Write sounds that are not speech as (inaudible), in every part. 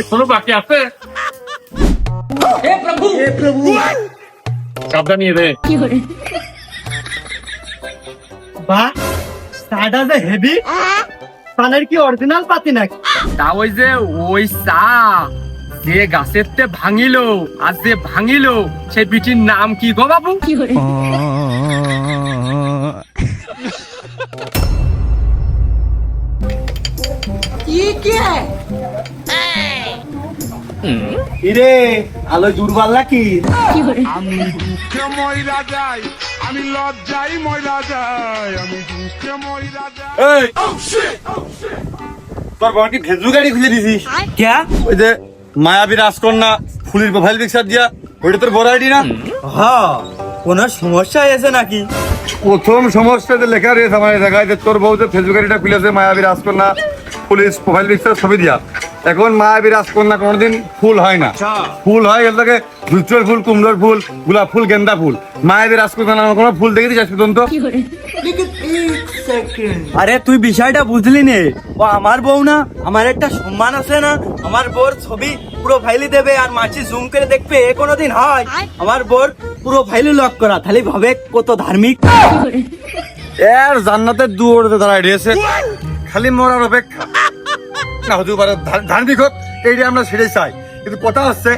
এখনও বাকি আছে। সাবধান নিয়ে রে বাহ চাটা যে হেভি পানের কি অরিজিনাল পাতি নাকি? তা ওই যে ওই চা যে গাছের তে ভাঙিলো আর যে ভাঙিলো সেই বিটির নাম কি গো বাবু? ইরে আলো দুর্বল নাকি? আমি দুঃখে ময়রা যাই আমি লজ্জাই ময়রা যাই আমি দুঃখে ময়রা যাই। এই! তোর বাবা কি ফেসবুক আইডি খুলে দিছিস? ক্যা? ওই যে মায়াবী রাজকন্যা ফুলির প্রোফাইল পিকচার দিয়া ওইটা তোর বড় আইডি না? হ্যাঁ কোনো সমস্যা হয়েছে নাকি? প্রথম সমস্যাতে লেখা রয়েছে আমার এই জায়গায় যে তোর বউ যে ফেসবুক আইডিটা খুলেছে মায়াবী রাজকন্যা পুলিশ প্রোফাইল পিকচার ছবি দিয়া। এখন মায়াবী রাজকন্যা কোনোদিন ফুল হয় না। ফুল হয় গেল ধুত্রের ফুল কুমড়োর ফুল গোলাপ ফুল গেন্দা ফুল। মায়াবী রাজকন্যা নামে কোনো ফুল দেখে দিস পর্যন্ত? আরে তুই বিষয়টা বুঝলি নে? ও আমার বউ না আমার একটা সম্মান আছে না। আমার বোর ছবি পুরো ফাইলি দেবে আর মাছি জুম করে দেখবে এ কোনোদিন হয়। আমার বোর পুরো ফাইলি লক করা তাহলে ভাবে কত ধার্মিক। এর জান্নাতের দুয়ারে দাঁড়ায় রয়েছে। খালি মরার অপেক্ষা। না হতে পারে ধার্মিক হোক এইটা আমরা সেটাই চাই। কিন্তু কথা হচ্ছে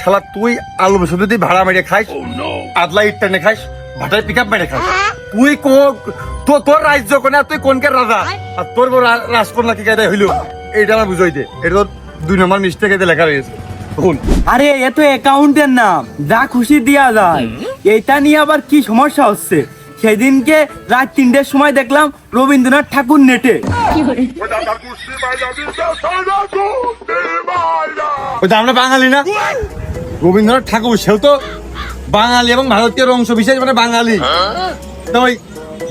শালা তুই আলু বসে যদি ভাড়া মেরে খাইস আদলা ইট টেনে খাইস ভাটায় পিক আপ মেরে খাইস। তুই কো তো তোর রাজ্য কোনে আর তুই কোনকে রাজা? আর তোর রাজকন্যা কি কায়দায় হইল? এইটা আমার বুঝাই দে। এটা তোর দুই নম্বর মিস্টেক এতে লেখা রয়েছে। আরে এ তো অ্যাকাউন্টের নাম। যা খুশি দিয়া যায়। এইটা নিয়ে আবার কি সমস্যা হচ্ছে? সেদিনকে রাত তিনটের সময় দেখলাম রবীন্দ্রনাথ ঠাকুর নেটে। আমরা বাঙালি না? রবীন্দ্রনাথ ঠাকুর সেও তো বাঙালি এবং ভারতীয় অংশ বিশেষ মানে বাঙালি। তো ওই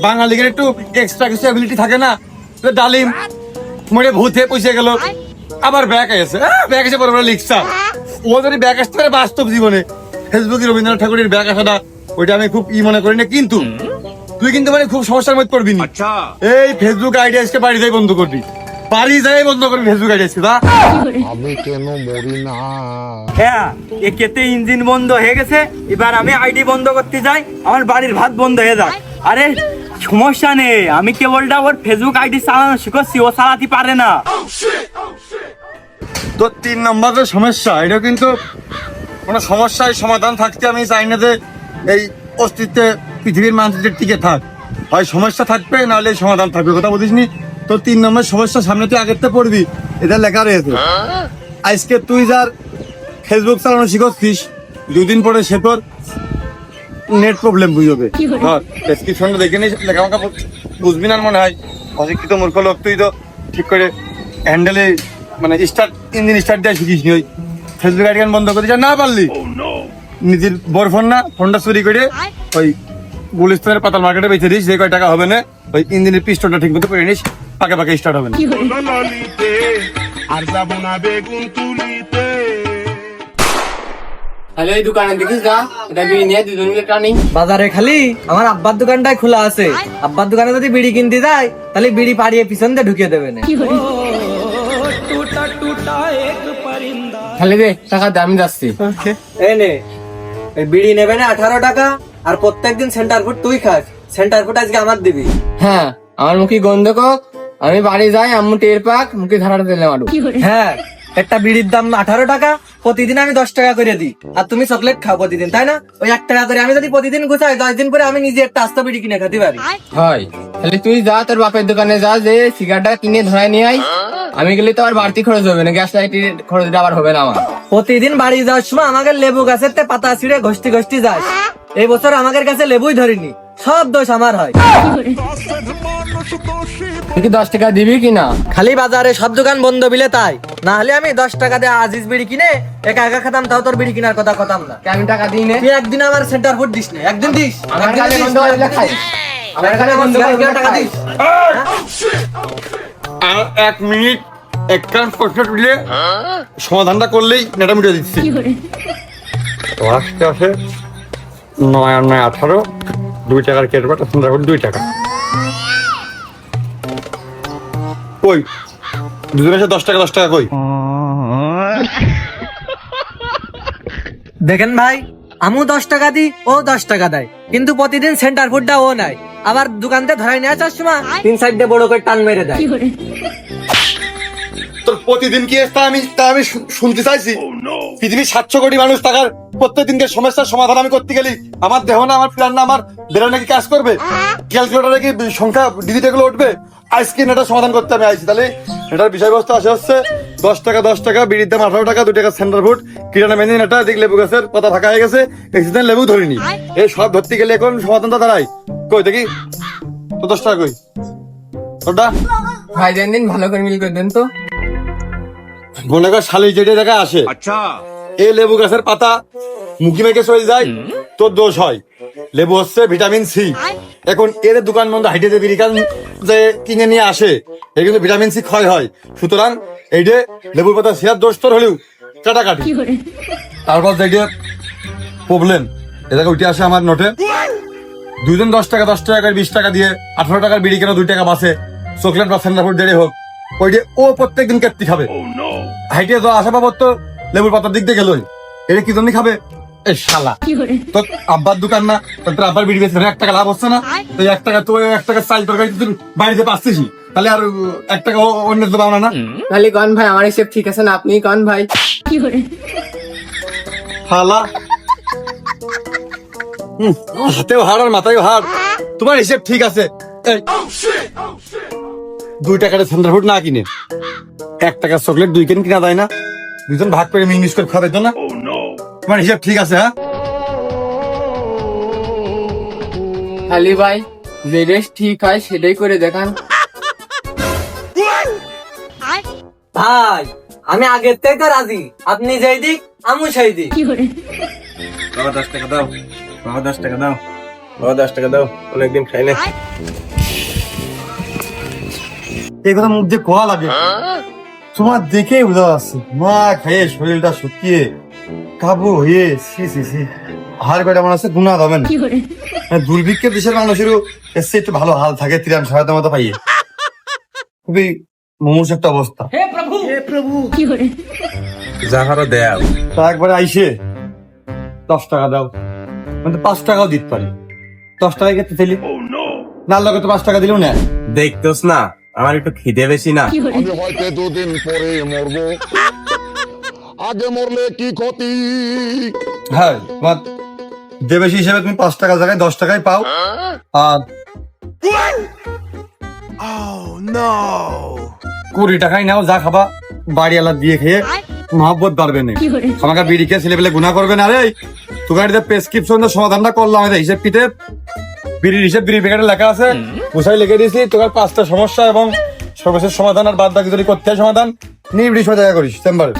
বাঙালিদের একটু এক্সট্রা কিছু অ্যাবিলিটি থাকে না? ডালিম মরে ভূত হয়ে পয়সা গেল। আবার ব্যাক এসে ব্যাক এসে বড় বড় লিখছা। ও যদি ব্যাক আসতে পারে বাস্তব জীবনে। ফেসবুকে রবীন্দ্রনাথ ঠাকুরের ব্যাক আসাটা ওইটা আমি খুব ই মনে করি না কিন্তু তুই কিন্তু মানে খুব সমস্যার মধ্যে পড়বি না। এই ফেসবুক আইডি আজকে বাড়ি যাই বন্ধ করবি। বাড়ি যাই বন্ধ করবি ফেসবুক আইডি আজকে দা আমি কেন মরি না? হ্যাঁ এ কেতে ইঞ্জিন বন্ধ হয়ে গেছে এবার আমি আইডি বন্ধ করতে যাই আমার বাড়ির ভাত বন্ধ হয়ে যায় আরে সমস্যা নেই আমি কেবলটা ওর ফেসবুক আইডি চালানো শিখছি ও চালাতে পারে না। তো তিন নম্বর যে সমস্যা এটা কিন্তু কোনো সমস্যার সমাধান থাকতে আমি চাই না যে এই অস্তিত্বে পৃথিবীর মানচিত্রে টিকে থাক। হয় সমস্যা থাকবে নাহলে সমাধান থাকবে। কথা বলিস নি? তো তিন নম্বর সমস্যা সামনে তুই আগের থেকে পড়বি। এটা লেখা রয়েছে। আজকে তুই যার ফেসবুক চালানো শিখছিস দুদিন পরে সে তোর নেট প্রবলেম বুঝবে। ধর ডেসক্রিপশনটা দেখে নিস লেখামাখা বুঝ- বুঝবি না মনে হয়। অশিক্ষিত মূর্খ লোক তুই তো ঠিক করে হ্যান্ডেলে মানে স্টার্ট ইঞ্জিন স্টার্ট দিয়ে শিখিস নি ওই। ফেসবুক আইডি বন্ধ করে আর না পারলি। নিজের বড় ফোন না ফোনটা চুরি করে ওই গুলিস্তানের পাতাল মার্কেটে বেঁচে দিস যে কয় টাকা হবে না ওই ইঞ্জিনের পিস্টনটা ঠিক মতো করে নিস পাকে পাকে স্টার্ট হবে না। আর যাব না বেগুন তুলিতে। তাহলে এই দোকানে দেখিস গা এটা বিড়ি নিয়ে দুজন টানি। বাজারে খালি আমার আব্বার দোকানটাই খোলা আছে। আব্বার দোকানে যদি বিড়ি কিনতে যায় তাহলে বিড়ি পাড়িয়ে পিছন দিয়ে ঢুকিয়ে দেবে না। খালি দে টাকা দে আমি যাচ্ছি। এই নে বিড়ি নেবে না আঠারো টাকা। আর প্রত্যেকদিন সেন্টার ফুড তুই খাস। সেন্টার ফুড আজকে আমার দিবি। হ্যাঁ আমার মুখে গন্ধ কক আমি বাড়ি যাই আম্মু টের পাক মুখে ধারাটা দিলে মারু হ্যাঁ একটা বিড়ির দাম আঠারো টাকা প্রতিদিন আমি দশ টাকা করে দিই। আর তুমি চকলেট খাও প্রতিদিন তাই না? ওই এক টাকা করে আমি যদি প্রতিদিন গুছাই দশ দিন পরে আমি নিজে একটা আস্তা বিড়ি কিনে খেতে পারি। হয়। তাহলে তুই যা তোর বাপের দোকানে যা যে সিগারেটটা কিনে ধরাই নিয়ে আই আমি গেলে তো আবার বাড়তি খরচ হবে না গ্যাস লাইটের খরচটা আবার হবে না আমার। প্রতিদিন বাড়ি যাওয়ার সময় আমাকে লেবু গাছের তে পাতা ছিঁড়ে ঘষ্টি ঘষ্টি যায় এই বছর আমাদের কাছে লেবুই ধরিনি সব দোষ আমার হয়। তুই কি দশ টাকা দিবি কিনা খালি বাজারে সব দোকান বন্ধ বিলে তাই। না হলে আমি দশ টাকা দিয়ে আজিজ বিড়ি কিনে একা একা খেতাম তাও তোর বিড়ি কেনার কথা কথাম না। আমি টাকা দিই নে? তুই একদিন আমার সেন্টার ফুড দিস না একদিন দিস। আমার কাছে বন্ধ হলে খাই। আমার কাছে বন্ধ হলে টাকা দিস। আর এক মিনিট এক কান প্রশ্ন তুলে সমাধানটা করলেই নেটা মিটে দিচ্ছি আসতে আসে। নয় আর নয় আঠারো দুই টাকার কেটে পাঠা সুন্দর দুই টাকা। কই? সাথে দশ টাকা দশ টাকা কই? দেখেন ভাই আমিও দশ টাকা দিই ও দশ টাকা দেয়। কিন্তু প্রতিদিন সেন্টার ফুডটা ও নাই আবার দোকানতে ধরাই নিয়ে সময় তিন সাইডে বড় করে টান মেরে দেয়। তোর প্রতিদিন কি আমি তা আমি শুনতে চাইছি? পৃথিবীর সাতশো কোটি মানুষ টাকার প্রত্যেক দিনকে সমস্যার সমাধান আমি করতে গেলি। আমার দেহ না আমার প্ল্যান না আমার বেরো নাকি কাজ করবে? ক্যালকুলেটারে কি সংখ্যা ডিজিট এগুলো উঠবে? আজকে এটা সমাধান করতে আমি আইছি। তাহলে এটার বিষয়বস্তু আসে হচ্ছে দশ টাকা দশ টাকা বিড়ির দাম আঠারো টাকা দু টাকা সেন্টার ফুড কিরানা মেদিন এটা দিক লেবু গাছের পাতা ফাঁকা হয়ে গেছে এক্সিডেন্ট লেবু ধরিনি। এই সব ধরতে গেলে এখন সমাধানটা দাঁড়াই কই দেখি? তো দশ টাকা কই? ওটা? ভাই দেন দিন ভালো করে মিল করে দেন তো। মনে কর শালি যেটা জায়গায় আসে। আচ্ছা। এই লেবু গাছের পাতা মুখি মেখে চলে যায় তোর দোষ হয়। লেবু হচ্ছে ভিটামিন সি। এখন এর দোকান বন্ধ হাইটে যে বিরিকান যে কিনে নিয়ে আসে এর কিন্তু ভিটামিন সি ক্ষয় হয়। সুতরাং এই যে লেবুর পাতা সেয়ার দোষ তোর হলেও কাটাকাটি। তারপর দেখে প্রবলেম এটাকে উঠে আসে আমার নোটে। দুজন দশ টাকা দশ টাকা করে বিশ টাকা দিয়ে আঠারো টাকার বিড়ি কেন দুই টাকা বাসে চকলেট বা সেন্টার ফুড দেরি হোক। ওই যে ও প্রত্যেকদিন কেটতি খাবে। হাইটে তো আসা বাবদ তো লেবুর পাতার দিক দিয়ে গেলই এটা কি জন্য খাবে? এ শালা। তোর আব্বার দোকান না? তোর আব্বার বিড়ি এক টাকা লাভ হচ্ছে না? তো এক টাকা তো এক টাকা চাল তরকারি তুই বাড়িতে পাচ্ছিস তাহলে আর এক টাকা অন্যের তো না? না তাহলে কন ভাই আমার হিসেব ঠিক আছে না? আপনি কন ভাই। শালা। হুম, হাতেও হার আর মাথায়ও হার তোমার হিসেব ঠিক আছে। এই, দুই টাকার সেন্টার ফুড না কিনে এক টাকার চকলেট দুই কেন কিনা দেয় না? দুজন ভাগ করে ইংলিশ করে খাওয়া দিত না তোমার হিসেব ঠিক আছে হ্যাঁ? খালি ভাই যে রেস ঠিক হয় সেটাই করে দেখান। ভাই আমি আগের থেকে রাজি। আপনি যেই দিক আমি সেই দিক। বাবা দশ টাকা দাও বাবা দশ টাকা দাও বাবা দশ টাকা দাও অনেকদিন খাই না এই কথা মুখ দিয়ে কোয়া লাগে? তোমার দেখে বোঝা যাচ্ছে। মা খেয়ে শরীরটা শুকিয়ে কাবু হয়ে সি সি সি। হার কয়টা মানুষ আছে গুণা হবে না। হ্যাঁ, দুর্ভিক্ষের দেশের মানুষেরও এসছে একটু ভালো হাল থাকে ত্রিরাম সহায়তা মতো পাইয়ে। খুবই মুমূর্ষ একটা অবস্থা। যাহারও দেয়াল। তা একবার আইসে দশ টাকা দাও। মানে পাঁচ টাকাও দিতে পারি। দশ টাকায় কেটে ফেলি। না লোকে তো পাঁচ টাকা দিলেও না দেখতোস না? আমার একটু খিদে বেশি না? আমি হয়তো দুদিন পরে মরবো। আগে মরলে কি ক্ষতি? হ্যাঁ তোমার দেবেশি হিসেবে তুমি পাঁচ টাকা জায়গায় দশ টাকায় পাও। আর কুড়ি টাকায় নাও যা খাবা। বাড়ি বাড়িওয়ালা দিয়ে খেয়ে মহাব্বত বাড়বে না। আমাকে বিড়ি খেয়ে ছেলে পেলে গুণা করবে না রে। তোকে প্রেসক্রিপশন সমাধানটা করলাম হিসেব পিঠে বিড়ির হিসেব বিড়ি প্যাকেটে লেখা আছে গুছাই লিখে দিয়েছি তোকে পাঁচটা সমস্যা এবং সর্বশেষ সমাধান আর বাদ বাকি যদি করতে হয় সমাধান নির্বিড়ি সময় দেখা করিস চেম্বারে।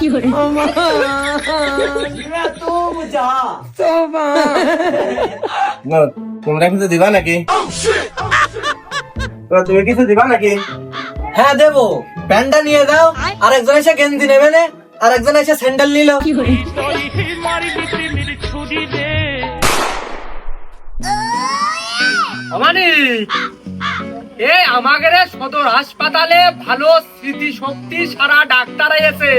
তোমরা কিছু দিবা নাকি? তো তুমি কিছু দিবা নাকি? হ্যাঁ দেবো। প্যান্টটা নিয়ে দাও আর একজন এসে গেঞ্জি নেবে না আর একজন এসে স্যান্ডেল নিল। এ আমাদের সদর হাসপাতালে ভালো স্মৃতি শক্তি সারা ডাক্তার এসে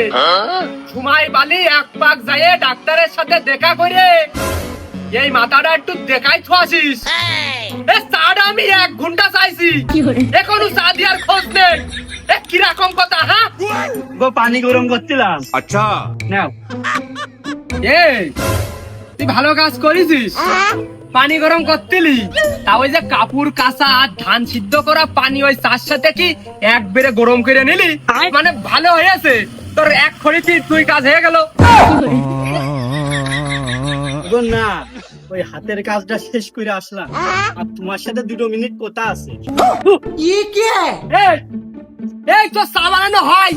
সময় বালি এক পাক যায় ডাক্তারের সাথে দেখা করে এই মাথাটা একটু দেখাই আসিস এ চাটা আমি এক ঘণ্টা চাইছি। এখনও চা দিয়ার খোঁজ নেই। এ কীরকম কথা হ্যাঁ গো পানি গরম করছিলাম। আচ্ছা। নাও। এ তুই ভালো কাজ করেছিস? পানি গরম করতিলি? তা ওই যে কাপড় কাঁচা আর ধান সিদ্ধ করা পানি ওই চার সাথে কি একবারে গরম করে নিলি? মানে ভালো হয়েছে। তোর এক খড়িতে তুই কাজ হয়ে গেল। না ওই হাতের কাজটা শেষ করে আসলাম। আর তোমার সাথে দুটো মিনিট কথা আছে। এই, এই তোর চা বানানো হয়।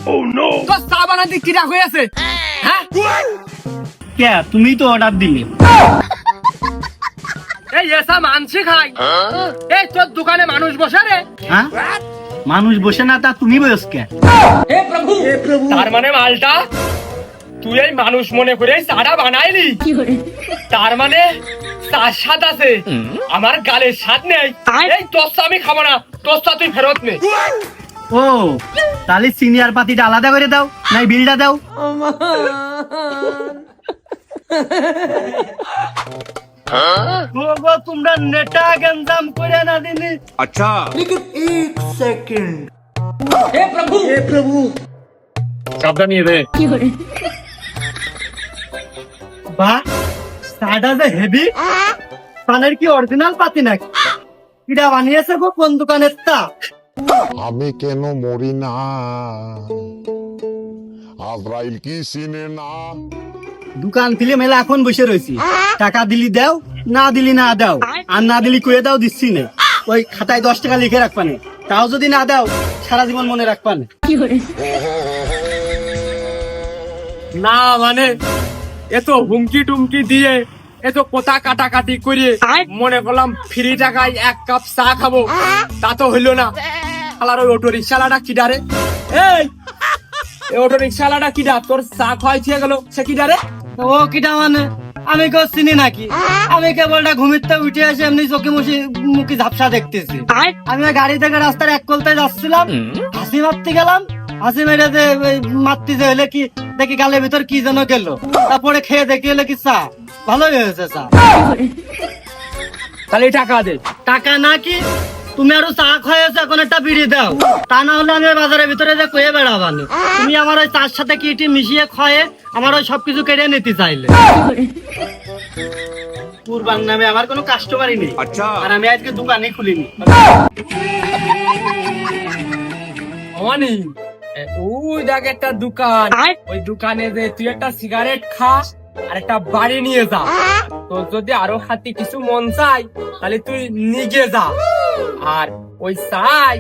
তোর চা বানাতে কিরা হয়েছে? হ্যাঁ? কে? তুমি তো অর্ডার দিলে। (laughs) এই এসা মানসি খাই। এই তোর দোকানে মানুষ বসে রে। হ্যাঁ? মানুষ বসে না তা তুমি বয়স কে? তার মানে মালটা তুই এই মানুষ মনে করে চাটা বানাইলি। তার মানে তার স্বাদ আছে। আমার গালের স্বাদ নেই। এই তোর আমি খাব না। তোর তুই ফেরত নে। ও তাহলে সিনিয়র পাতিটা আলাদা করে দাও নাই বিলটা দাও। গো, তোমরা নেটা গেঞ্জাম করে না দিনি চাপটা নিয়ে দে বাহ চাটা যে হেভি পানের কি অরিজিনাল পাতি নাকি কিটা বানিয়েছে গো কোন দোকানের তা আমি কেন মরি না আজরাইল কি চিনে না? দোকান ফিলে মেলা এখন বসে রয়েছি। টাকা দিলি দাও না দিলি না দাও। আর না দিলি কয়ে দাও দিচ্ছি না। ওই খাতায় দশ টাকা লিখে রাখবানে তাও যদি না দাও সারা জীবন মনে রাখবানে না। মানে এত হুমকি টুমকি দিয়ে এত কোথা কাটাকাটি করে মনে করলাম ফ্রি টাকায় এক কাপ চা খাব। তা তো হইল না। শালার ওই অটো রিক্সাওয়ালাটা কিডারে এই! এই অটো রিক্সাওয়ালাটা কিডা তোর চা খাওয়াই থিয়ে গেল। সে কিডারে ও কিটা মানে? আমি কেউ চিনি নাকি? আমি কেবলটা ঘুমিতে উঠে আসে এমনি চোখে মুখে মুখে ঝাপসা দেখতেছি। আমি গাড়ি থেকে রাস্তার এক কলতায় যাচ্ছিলাম। হাসি মারতে গেলাম। হাসি মেরে যে মারতে যে হলে কি দেখি গালের ভিতর কি যেন গেল। তারপরে খেয়ে দেখি হলে কি চা। ভালোই হয়েছে চা। তাহলে টাকা দে। টাকা না কি? তুমি আরও চা খাইয়েছো এখন একটা বিড়ি দাও। তা না হলে আমি বাজারের ভিতরে যে কয়ে বেড়াবানি। তুমি আমার ওই চার সাথে কি টি মিশিয়ে খয়ে আমার ওই সবকিছু কেড়ে নিতে চাইলে। কুরবান নামে আমার কোনো কাস্টমারই নেই। আর আমি আজকে দোকানে খুলিনি। অমানি এ, ওই দেখ একটা দোকান। ওই দোকানে যে তুই একটা সিগারেট খা আর একটা বাড়ি নিয়ে যা। তোর যদি আরও হাতে কিছু মন চাই তাহলে তুই নিজে যা। আর ওই চাই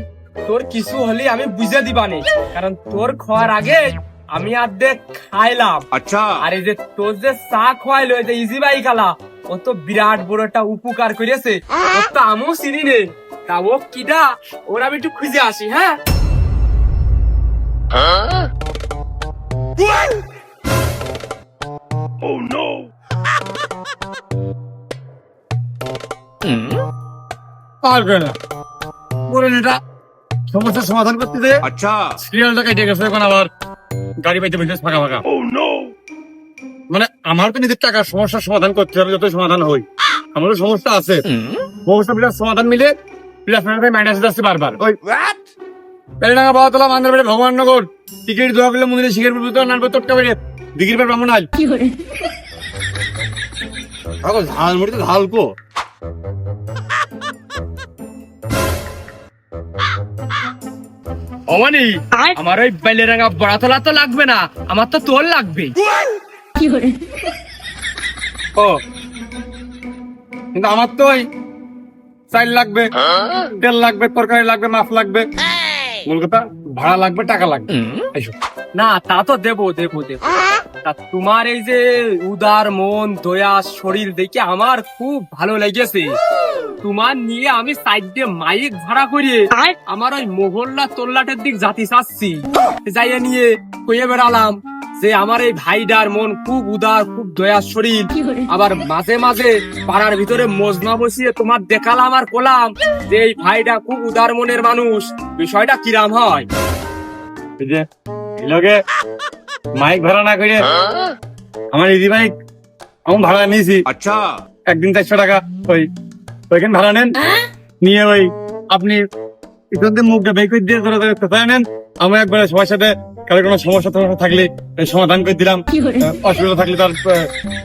তোর কিছু হলে আমি বুঝে দিবানি। কারণ তোর খাওয়ার আগে আমি অর্ধেক খাইলাম। আচ্ছা। আর এই যে তোর যে চা খাওয়াইলো এই যে ইজি বাই খালা ও তো বিরাট বড় একটা উপকার করেছে ও তো আমিও চিনি নে। তা ও কিডা ওর আমি একটু খুঁজে আসি হ্যাঁ? (laughs) পারবে না। বলেন এটা সমস্যার সমাধান করতে দে আচ্ছা। সিরিয়ালটা কেটে গেছে এখন আবার গাড়ি পাইতে ফাঁকা ফাঁকা মানে আমার তো নিজের টাকার সমস্যার সমাধান করতে হবে যত সমাধান হই। আমারও সমস্যা আছে। সমস্যা বিরাট সমাধান মিলে সমাধান মাইনাস যাচ্ছে বারবার। ওই পেলডাঙ্গা বাবাতলা মান্দার বেড়ে ভগবাননগর টিকিট দোয়া করলে মন্দিরে শিখের পুজো নানবে তোটকা বেড়ে। দিঘির পেট ব্রাহ্মণ আজ। ঝাল মুড়িতে ঝাল কো? অমানি আমার ওই বেলে রাঙা বড়াতলা তো লাগবে না আমার তো তোর লাগবে। ও কিন্তু আমার তো ওই চাইল লাগবে তেল লাগবে তরকারি লাগবে মাছ লাগবে। মূল কথা ভাড়া লাগবে টাকা লাগবে। না তা তো দেবো দেবো দেবো। তা তোমার এই যে উদার মন দয়া শরীর দেখে আমার খুব ভালো লেগেছে। তোমার নিয়ে আমি সাইডে মাইক ভাড়া করিয়ে আমার ওই মোহল্লা তোল্লাটের দিক জাতি চাচ্ছি। যাইয়ে নিয়ে কইয়ে বেড়ালাম যে আমার এই ভাইডার মন খুব উদার খুব দয়া শরীর। আবার মাঝে মাঝে পাড়ার ভিতরে মজনা বসিয়ে তোমার দেখালাম আর কোলাম যে এই ভাইটা খুব উদার মনের মানুষ। বিষয়টা কিরাম হয়? এই যে লগে মাইক ভাড়া না করে আমার ইজি বাইক আমি ভাড়া নিয়েছি। আচ্ছা। একদিন চারশো টাকা ওই ওইখানে ভাড়া নেন। নিয়ে ওই আপনি ইতিমধ্যে মুখটা বের করে দিয়ে ধরে ধরে কোথায় নেন? আমি একবার সবার সাথে কারও কোনো সমস্যা থাকলে সমাধান করে দিলাম। অসুবিধা থাকলে তার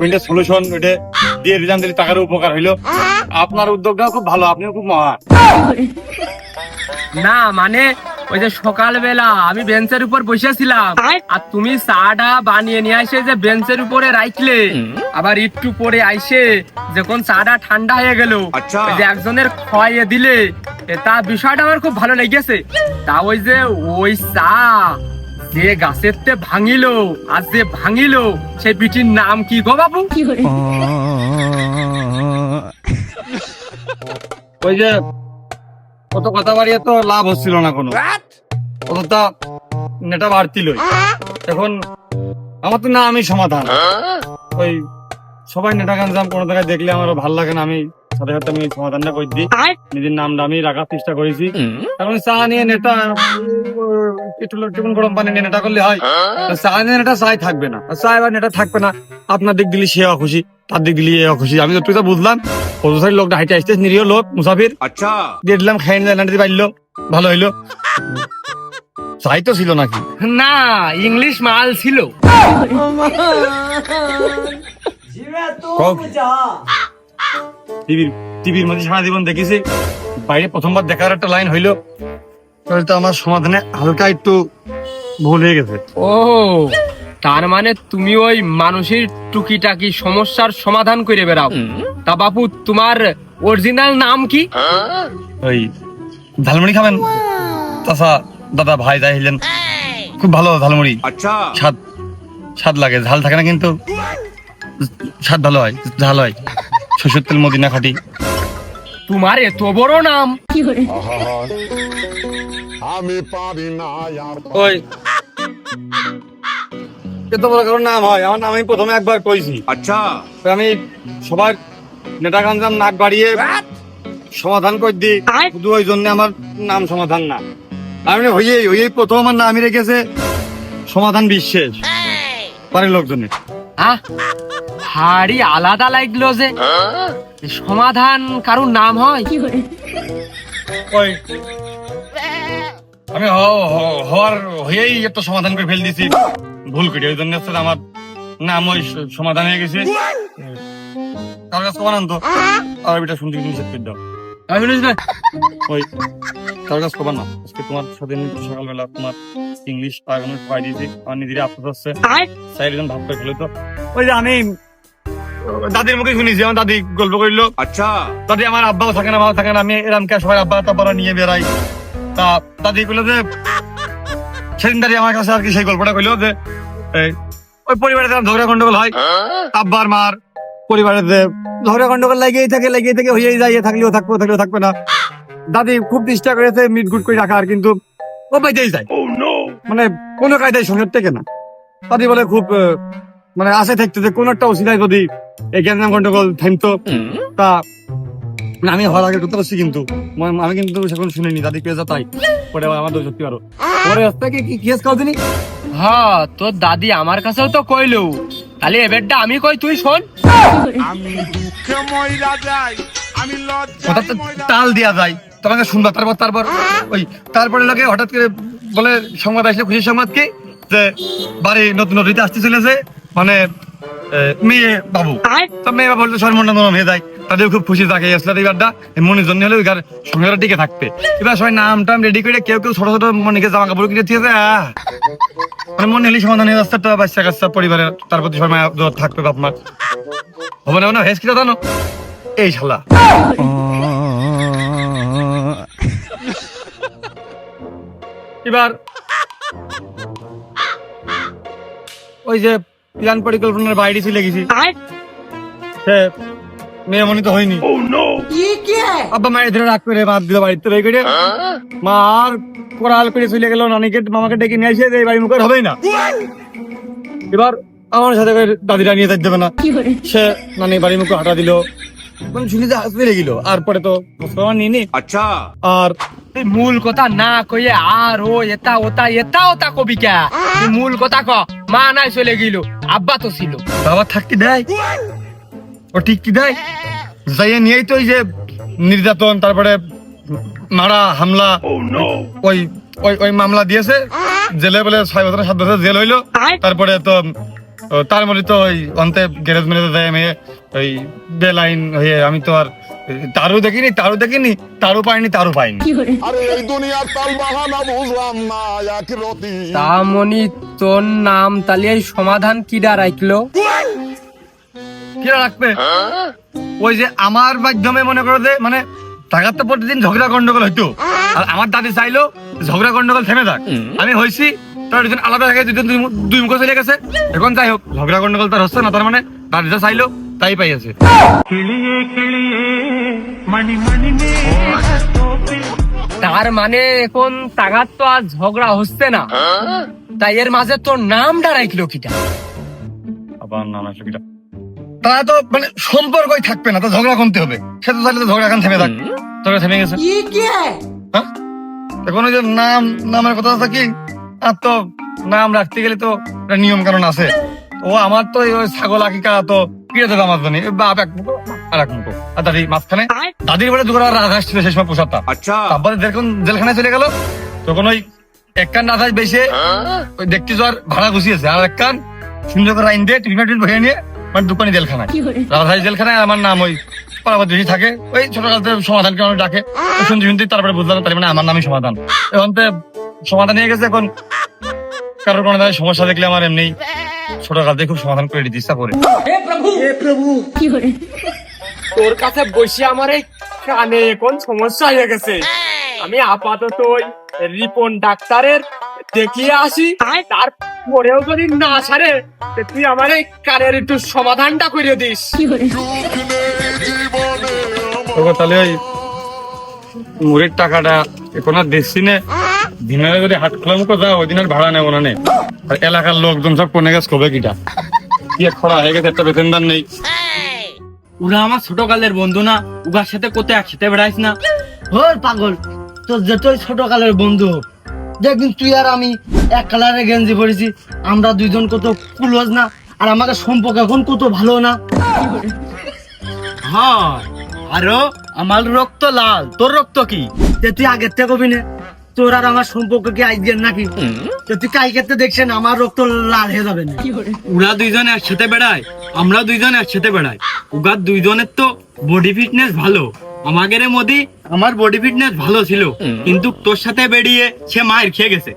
ওইটা সলিউশন ওইটা দিয়ে দিলাম দিলে টাকার উপকার হইল। আপনার উদ্যোগটাও খুব ভালো আপনিও খুব মহা। না মানে ওই যে সকালবেলা আমি বেঞ্চের উপর বসেছিলাম। আর তুমি চাটা বানিয়ে নিয়ে আসে যে বেঞ্চের উপরে রাখলে আবার একটু পরে আইসে যখন চাটা ঠান্ডা হয়ে গেল যে একজনের খাইয়ে দিলে তা বিষয়টা আমার খুব ভালো লেগেছে। তা ওই যে ওই চা যে গাছের তে ভাঙিল আর যে ভাঙিল সেই পিটির নাম কি গো বাবু? ওই যে কত কথা বাড়িয়ে তো লাভ হচ্ছিল না কোনো। অতটা নেটা বাড়তিল এখন আমার তো না আমি সমাধান। ওই সবাই নেটা গান জাম কোনো জায়গায় দেখলে আমার ভালো লাগে না আমি সাথে সাথে আমি সমাধানটা করে দিই। নিজের নামটা আমি রাখার চেষ্টা করেছি। কারণ চা নিয়ে নেটা একটু টিফিন গরম পানি নিয়ে নেটা করলে হয়। চা নিয়ে নেটা চাই থাকবে না। চা এবার নেটা থাকবে না। আপনার দিক দিলে সে খুশি তার দিক দিলে এ খুশি আমি তো তুই তো বুঝলাম কত সারি লোকটা হাইটে আসতে নিরীহ লোক মুসাফির। আচ্ছা। দিয়ে দিলাম খাই নিতে পারল ভালো হইল। চাই তো ছিল নাকি? না ইংলিশ মাল ছিল। টিভির টিভির মধ্যে সারা জীবন দেখেছি। বাইরে প্রথমবার দেখার একটা লাইন হইল। তাহলে তো আমার সমাধানে হালকা একটু ভুল হয়ে গেছে। ও তার মানে তুমি ওই মানুষের টুকিটাকি সমস্যার সমাধান করে বেড়াও। তা বাপু তোমার অরিজিনাল নাম কি? ওই ঝালমুড়ি খাবেন? তাছা দাদা ভাই যাই হইলেন। খুব ভালো ঝালমুড়ি। আচ্ছা। স্বাদ স্বাদ লাগে। ঝাল থাকে না কিন্তু স্বাদ ভালো হয় ঝাল হয়। তেল মদিনা খাটি তোমার এত বড় নাম। আহা আমি পারি না আর ওই। এত বড় কারণ নাম হয় আমার নাম আমি প্রথমে একবার কইছি। আচ্ছা। আমি সবার নেতা গাঞ্জাম নাক বাড়িয়ে সমাধান করে দিই শুধু ওই জন্য আমার নাম সমাধান না। আমি হইয়েই হইয়েই প্রথম আমার নামই রেখেছে সমাধান বিশ্বাস বাড়ির লোকজনের আহ ভারী আলাদা লাগল যে। সমাধান কারুর নাম হয়? ওই আমি হওয়ার হয়েই একটা সমাধান করে ফেল দিছি। ভুল করি ওই জন্য আমার নাম ওই সমাধান হয়ে গেছে। কার কাছে কমান তো। আর এটা শুনতে কিন্তু নিষেধ করে দাও। আমি শুনিস না। ওই কার কাছে কমান না। আজকে তোমার সাথে সকালবেলা তোমার ইংলিশ আমি খাওয়াই দিয়েছি। আমার নিজেরই আফসোস হচ্ছে। সাইড জন ভাব করে ফেলে তো। ওই যে আমি দাদির মুখে শুনেছি আমার দাদি গল্প করল আচ্ছা। দাদি আমার আব্বাও থাকে না বাবা থাকে না আমি এরম কে সবাই আব্বা তাব্বারা নিয়ে বেড়াই তা দাদি কইলো যে সেদিন দাদি আমার কাছে আর কি সেই গল্পটা কইলো যে ওই পরিবারে ঝগড়া গন্ডগোল হয় আব্বার মার পরিবারে যে ঝগড়া গন্ডগোল লাগিয়েই থাকে লাগিয়ে থাকে হয়েই যায় থাকলেও থাকব থাকলেও থাকবে না। দাদি খুব চেষ্টা করেছে মিট গুট করে রাখার কিন্তু ও বাইতেই যায়। মানে কোনো কায়দায় সংসার থেকে না। দাদি বলে খুব মানে আশে থাকতে যে কোন একটা অসুবিধায় যদি এই গ্যাঞ্জাম গন্ডগোল থামতো তা আমি হওয়ার আগে করতে পারছি কিন্তু। আমি কিন্তু সেখন শুনিনি দাদি পেয়ে তাই। পরে আমার দোষ সত্যি পারো। পরে রাস্তায় কি কেস কাউ দিনি হ্যাঁ তোর দাদি আমার কাছেও তো কইলো। তাহলে এবারটা আমি কই তুই শোন। আমি দুঃখে ময়রা যাই আমি হঠাৎ তাল দেওয়া যায়। তোমাকে শুনবা তারপর তারপর ওই তারপরে লোকে হঠাৎ করে বলে সংবাদ আসলে খুশির সংবাদ কি? যে বাড়ি নতুন নদীতে আসতে চলেছে মানে মেয়ে বাবু। তো মেয়ে বাবু বলতে সর্বমন্ডল হয়ে যায়। তাদের খুব খুশি থাকে আসলে এবারটা। মনের জন্য হলে ওইকার সংসারটা টিকে থাকবে এবার সবাই নাম টাম রেডি করে কেউ কেউ ছোট ছোট মনিকে জামা কাপড় কিনে দিয়েছে আহ! মানে মনে হলে সমাধান হয়ে যাচ্ছে একটা বাচ্চা কাচ্চা তার প্রতি সবাই থাকবে বাপ মার। হবে না না ভেস কিটা জানো? এই শালা। এবার ওই যে প্ল্যান পরিকল্পনার বাইরে চলে গেছি। সে মেয়ে মনে তো হয়নি। আব্বা মায়ের ধরে রাগ করে বাদ দিল বাড়িতে বের করে মা আর কোরাল করে চলে গেল নানিকে মামাকে ডেকে নিয়ে আসে এই বাড়ি মুখের হবেই না। এবার আমার সাথে দাদিরা নিয়ে যেতে দেবে না। সে নানি বাড়ি মুখে হাঁটা দিল মানে শুনে যে হাসতে লেগেছিল আর পরে তো খোঁজখবর নিয়ে নি। আচ্ছা। আর মূল কথা না কইয়ে আর ও এটা ওটা এটা ওটা কবি কে? মূল কথা ক। মা নাই চলে গেল আব্বা তো ছিল। বাবা থাকতে দেয়? ও ঠিক কি দেয়? যাইয়ে নিয়েই তো ওই যে নির্যাতন তারপরে মারা হামলা ওই ওই ওই মামলা দিয়েছে। জেলে বলে ছয় বছর সাত বছর জেল হইল। তারপরে তো তার মধ্যে তো ওই অন্তে গ্যারেজ মেরে দেয় আমি ওই বেলাইন হয়ে আমি তো আর তারও দেখিনি তারও দেখিনি তারও পাইনি তারও পাইনি। আরে এই দুনিয়ার তাল বাহানা বুঝলাম না এক তা মনি তোর নাম এই সমাধান কিডা রাখল কিরা রাখবে? ওই যে আমার মাধ্যমে মনে করো যে মানে ঢাকার তো প্রতিদিন ঝগড়া গন্ডগোল হইতো। আর আমার দাদি চাইলো ঝগড়া গন্ডগোল থেমে থাক আমি হয়েছি তার দুজন আলাদা থাকে দুজন দুই মুখ চলে গেছে। এখন যাই হোক ঝগড়া গন্ডগোল তার হচ্ছে না তার মানে দাদিটা চাইলো তাই পাইয়াছে। তার মানে এখন তাগার তো আর ঝগড়া হচ্ছে না। তাই এর মাঝে তোর নামটা রাখল কিটা? আবার নাম আসলো কিটা? তারা তো মানে সম্পর্কই থাকবে না তো ঝগড়া কমতে হবে। সে তো তাহলে তো ঝগড়া এখন থেমে থাক। ঝগড়া থেমে গেছে। হ্যাঁ? এখন ওই যে নাম নামের কথা আছে কি? আর তো নাম রাখতে গেলে তো একটা নিয়ম কারণ আছে। ও আমার তো ওই ছাগল আকিকা তো বাপ এক মুখো আর এক মুখো আর দাদি মাঝখানে? দাদির আচ্ছা। তারপরে জেলখানায় চলে গেল তখন ওই এক কান রাধাস বেশে দেখতে যাওয়ার ভাড়া গুছিয়েছে আর এক কান সুন্দর করে আইন দিয়ে নিয়ে মানে দোকানি জেলখানায়। জেলখানায় আমার নাম ওই বেশি থাকে। ওই ছোট কালতে সমাধান কেমন ডাকে। শুনতে শুনতে তারপরে বুঝলাম তার মানে আমার নামই সমাধান। এখন তো সমাধান হয়ে গেছে এখন। কারোর কোনো সমস্যা দেখলে আমার এমনি ছোট কাল থেকে খুব সমাধান করে দিতে ইচ্ছা করে। তোর কাছে বসে আমার এই কানে এখন সমস্যা হয়ে গেছে? আমি আপাতত ওই রিপন ডাক্তারের দেখিয়ে আসি। তারপরেও যদি না সারে তুই আমার এই কানের একটু সমাধানটা করে দিস। তোকে তাহলে ওই মুড়ির টাকাটা এখন আর দিচ্ছি নে। দিনের যদি হাট খোলা মুখো যাও ওই দিন আর ভাড়া নেব না নে। আর এলাকার লোকজন সব কোনে গেছে কবে কিটা? কি খরা হয়ে গেছে একটা বেতনদার নেই। ওরা আমার ছোট কালের বন্ধু না উগার সাথে কোথায় একসাথে বেড়াইস না? ওর পাগল তোর যতই ছোট কালের বন্ধু হোক দেখবি তুই আর আমি এক কালারের গেঞ্জি পরেছি আমরা দুইজন কত ক্লোজ না আর আমাদের সম্পর্ক এখন কত ভালো না। হ্যাঁ আরও আমার রক্ত লাল তোর রক্ত কি? যে তুই আগের থেকে কবি না? তোর আর আমার সম্পর্ক কি আইজের নাকি? তো তুই কাইকেতে দেখছেন আমার রক্ত লাল হয়ে যাবে না। ওরা দুইজন একসাথে বেড়ায় আমরা দুইজন একসাথে বেড়াই। উগার দুইজনের তো বডি ফিটনেস ভালো। আমাদের মধ্যে আমার বডি ফিটনেস ভালো ছিল। কিন্তু তোর সাথে বেরিয়ে সে মায়ের খেয়ে গেছে।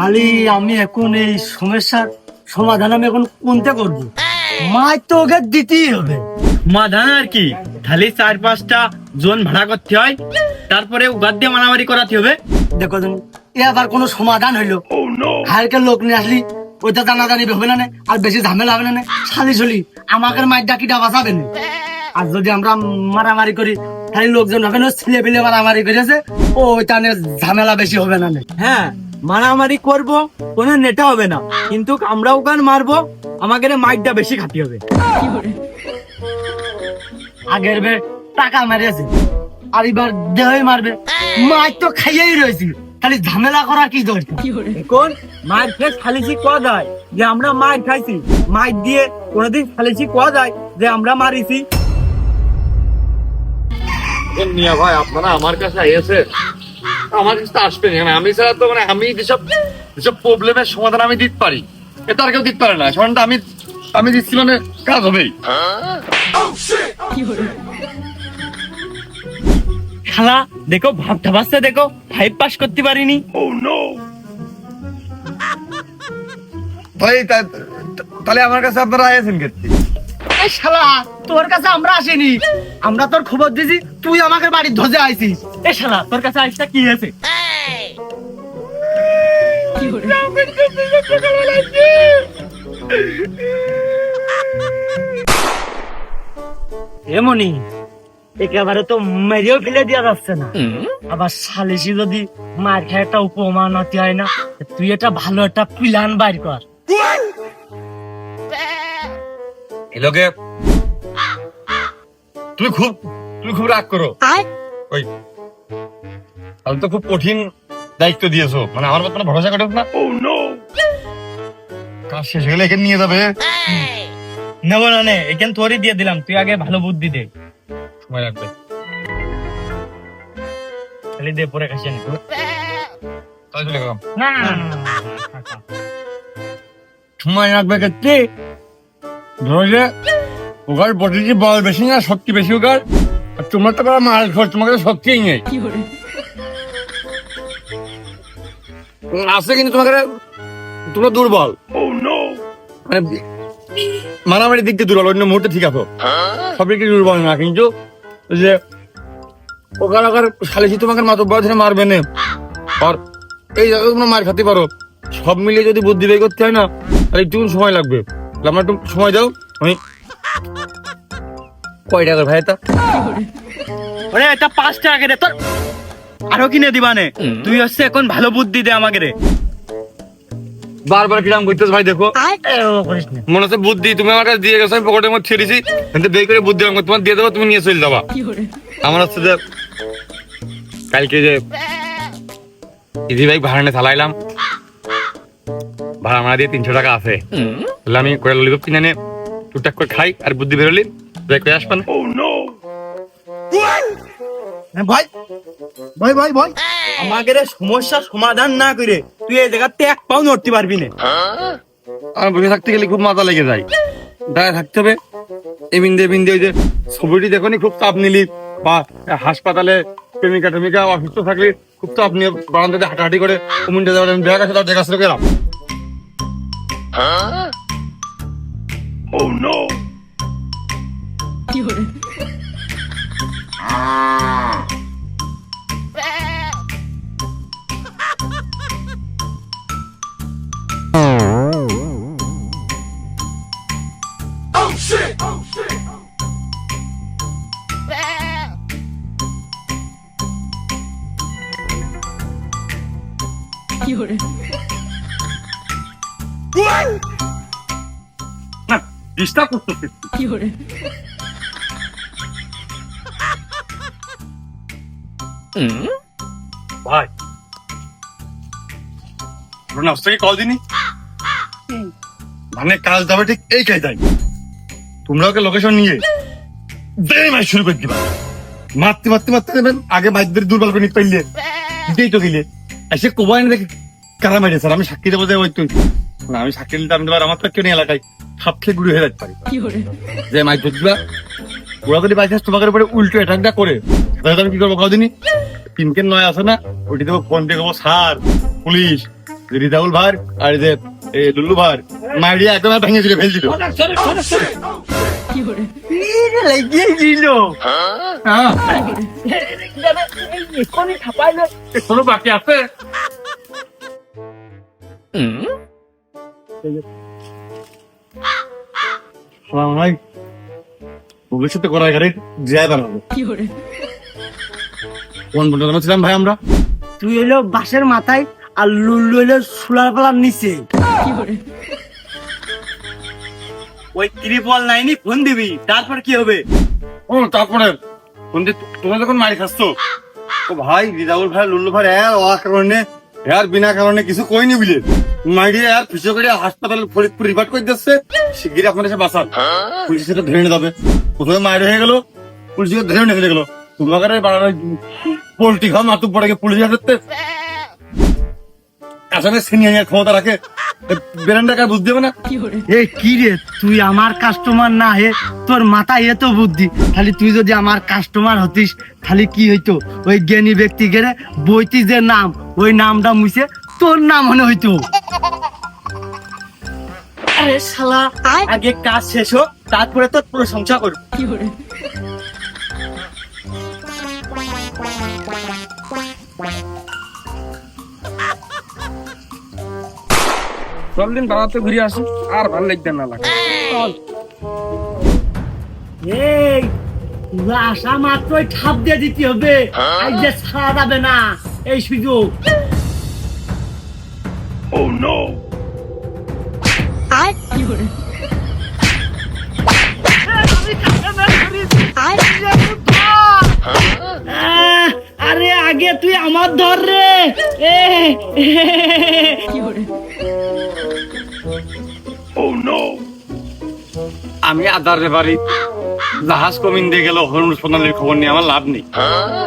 খালি আমি এখন এই সমস্যার সমাধান আমি এখন কোনটা করব? মায় তো ওকে দিতেই হবে আর কি খালি চার পাঁচটা জোন ভাড়া করতে হয় তারপরে উগার দিয়ে মারামারি করাতে হবে দেখো তুমি এ আবার কোনো সমাধান হইল হারকে লোক নিয়ে আসলি ওইটা জানাজানি হবে না নে, আর বেশি ঝামেলা হবে না নে। শালি চলি আমাকে মাইর ডাকিটা বাঁচাবে না আর যদি আমরা মারামারি করি খালি লোকজন হবে না ছেলে পেলে মারামারি করেছে ও ওইটা নিয়ে ঝামেলা বেশি হবে না নে। হ্যাঁ মারামারি করব কোনো নেটা হবে না। কিন্তু আমরা ওখান মারবো আমাদের মাইকটা বেশি খাতি হবে। আগের বে টাকা মারিয়েছে আর এবার দেহই মারবে। মাছ তো খাইয়েই রয়েছি খালি ঝামেলা করা কি দরকার? এখন মায়ের ফেস খালিছি কোয়া যায় যে আমরা মার খাইছি? মাইক দিয়ে কোনোদিন খালিছি কোয়া যায় যে আমরা মারিছি? মিয়া ভাই আপনারা আমার কাছে এসে আমার কাছে তো আসবেন এখানে আমি ছাড়া তো মানে আমি যেসব যেসব প্রবলেমের সমাধান আমি দিতে পারি এটা আর কেউ দিতে পারে না। সমাধানটা আমি আমি দিচ্ছি মানে কাজ হবেই। খালা দেখো দেখো ফাইভ পাস করতে পারিনি। ভাই তা- তা- তাহলে আমার কাছে আপনারা আয়েছেন কে এই শালা তোর কাছে আমরা আসিনি। আমরা তোর খবর দিছি তুই আমাকে বাড়ির আইছিস। শালা তোর কাছে আইসটা কি হয়েছে? এমনি একেবারে তো মেরেও ফেলে দেওয়া যাচ্ছে না। আবার সালিশি যদি মার খেয়ে একটা উপমান হতে হয় না তুই এটা ভালো একটা প্ল্যান বাইর কর। এলোকে তুমি খুব তুমি খুব রাগ করো ওই তাহলে তো খুব কঠিন দায়িত্ব দিয়েছ মানে আমার মতো ভরসা করে না কাজ শেষ হয়ে গেলে এখানে নিয়ে যাবে নেব না নে এখানে তোরই দিয়ে দিলাম তুই আগে ভালো বুদ্ধি দে সময় লাগবে খালি দে পরে কাছে নে। তাহলে চলে গেলাম না। সময় লাগবে ক্ষেত্রে ধরো ওগার বডি বল বেশি না শক্তি বেশি ওগার আর তোমার তো মাল খরচ তোমাকে শক্তিই নেই। আছে কিন্তু তোমাকে তোমরা দুর্বল। মানে মারামারি দিক দিয়ে দুর্বল অন্য মুহূর্তে ঠিক আছো। সবই কি দুর্বল না কিন্তু ওই যে ওগার ওগার সালিসি তোমাকে মাত্র ধরে মারবে না। আর এই জায়গায় তোমরা মার খেতে পারো। সব মিলিয়ে যদি বুদ্ধি বের করতে হয় না তাহলে একটু সময় লাগবে। আমার একটু সময় দাও আমি কয় টাকা ভাই এটা? ওরে এটা পাঁচ টাকা দে তোর আরও কিনে দিবানে তুই হচ্ছে এখন ভালো বুদ্ধি দে আমাকে রে। বারবার কিরাম করতেছ ভাই দেখো। মনে হচ্ছে বুদ্ধি তুমি আমার কাছে দিয়ে গেছো আমি পকেটের মধ্যে ছেড়েছি কিন্তু বের করে বুদ্ধি আমাকে তোমার দিয়ে দেবো তুমি নিয়ে চলে যাবা। আমার হচ্ছে যে কালকে যে ইজি বাইক ভাড়া নিয়ে চালাইলাম ভাড়া মারা দিয়ে তিনশো টাকা আছে। তাহলে আমি করে ললিপপ কিনে নিয়ে টুকটাক করে খাই আর বুদ্ধি বেরোলি যাই করে আসবেন। ভাই। ভাই ভাই ভাই। আমাদের সমস্যার সমাধান না করে তুই এই জায়গাতে এক পাও নড়তে পারবি না। আমার বসে থাকতে গেলে খুব মাথা লেগে যায়। দাঁড়ায় থাকতে হবে। বিন্দে ওই যে ছবিটি দেখনি খুব চাপ নিলি। বা হাসপাতালে প্রেমিকা টেমিকা অসুস্থ থাকলে খুব চাপ নিয়ে বারান্দাতে হাঁটাহাঁটি করে কুমিন্টে দেখা তার দেখা গেলাম Huh? Oh no! You're... disturb করতেছে। ভাই। আপনার নাস্তা কি কল দিনি? মানে কাজ যাবে ঠিক এই যাই তোমরা ওকে লোকেশন নিয়ে দেরি মাস শুরু করে দিবা। মারতে মারতে মারতে দেবেন আগে মাইদের দুর্বল করে নিতে পারলে। দিতেই তো দিলে এসে কোবাই না দেখে কারা মেরে স্যার আমি সাক্ষী দেবো যে ওই তুই। না, আমি সাক্ষী দিতে আমি দেবার আমার তো কেউ এলাকায়। সাপ খেয়ে ঘুরে হয়ে যেতে পারি। যে মাইক ধরছিবা ওরা যদি বাই চান্স তোমাদের উপরে উল্টো অ্যাটাকটা করে। তাহলে আমি কি করব কদিনই পিনকেন নয় আছে না? ওইটি দেবো ফোন দিয়ে দেবো স্যার পুলিশ রিজাউল ভার আর যে লুল্লু ভার মাইডিয়া একদম ভেঙে চুরে ফেল দিল। দিল। কোনো বাকি আছে? ভাই ভবিষ্যতে করা ড্রাইভার হবে কোন বন্ধু ছিলাম ভাই আমরা? তুই এলো বাসের মাথায় আর লুল্লু এলো সোলার পালার নিচে। ওই ত্রিপল লাইনে ফোন দিবি তারপর কি হবে? ও তারপরে? বন্ধু তোমরা যখন মারি খাচ্ছ? ও ভাই রিজাউল ভাই লুল্লু ভাই এর অ কারণে এর বিনা কারণে কিছু কইনি বুঝলে। মাইডিয়া আর ফিসো করে ফরিদপুর রিভার্ট করে দিচ্ছে শিগগিরই আপনার এসে বাঁচান পুলিশ সেটা ধরে নিয়ে যাবে প্রথমে মাইড হয়ে গেল পুলিশ ধরে নিয়ে গেল। তোমাকে বাড়ানো পোল্ট্রি খাওয়া মাতুক পড়ে পুলিশ হাতে আসামে সিনিয়র ক্ষমতা রাখে। বেরেন্ডা কার বুঝতে হবে না। এ কি রে? তুই আমার কাস্টমার না হে তোর মাথায় এত বুদ্ধি। খালি তুই যদি আমার কাস্টমার হতিস খালি কি হইতো? ওই জ্ঞানী ব্যক্তি গেলে বইতি যে নাম ওই নামটা মুছে তোর নাম মনে হইতো। আরে শালা আগে কাজ শেষ হোক তারপরে তোর প্রশংসা করব। চল দিন বাড়াতে ঘুরে আসি আর ভালো লাগবে না লাগে। এই আসা মাত্রই ঠাপ দিয়ে দিতে হবে। আজ যে ছাড়া যাবে না এই সুযোগ। আহ, আরে আগে তুই আমার ধর রে। এ, আমি আদার রেফারি। জাহাজ কমিন দিয়ে গেল হরুণ সোনালির খবর নিয়ে আমার লাভ নেই।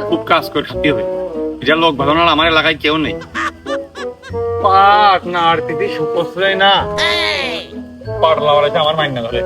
খুব কাজ করে খাতে হবে। এটা লোক ভালো না আমার এলাকায় কেউ নেই। পাট না আর তিথি সুপশ্রয় না। পাট লাগালে আমার মাইন ধরে